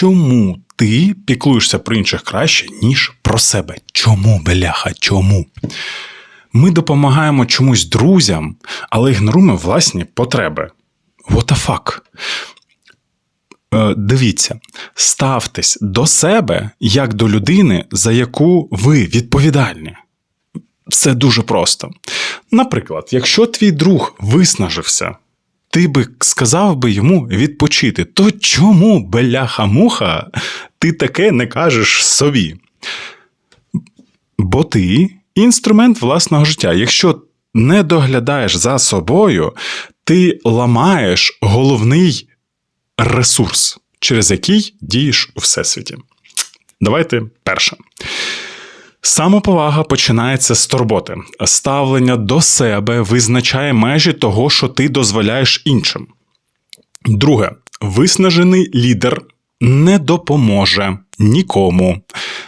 чому ти піклуєшся про інших краще, ніж про себе? Чому, бляха, чому? Ми допомагаємо чомусь друзям, але ігноруємо власні потреби. What the fuck? Е, Дивіться, ставтесь до себе як до людини, за яку ви відповідальні. Все дуже просто. Наприклад, якщо твій друг виснажився, ти би сказав би йому відпочити, то чому, бляха-муха, ти таке не кажеш собі? Бо ти інструмент власного життя. Якщо не доглядаєш за собою, ти ламаєш головний ресурс, через який дієш у всесвіті. Давайте перше. Самоповага починається з турботи. Ставлення до себе визначає межі того, що ти дозволяєш іншим. Друге, виснажений лідер не допоможе нікому.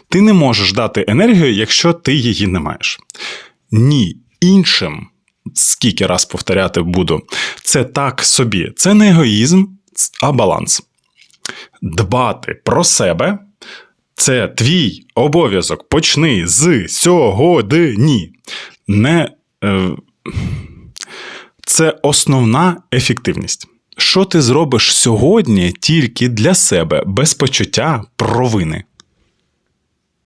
Ти не можеш дати енергію, якщо ти її не маєш. Ні, іншим, скільки раз повторяти буду, це так собі. Це не егоїзм, а баланс. Дбати про себе це твій обов'язок. Почни з сьогодні. Не, е, це основна ефективність. Що ти зробиш сьогодні тільки для себе, без почуття провини?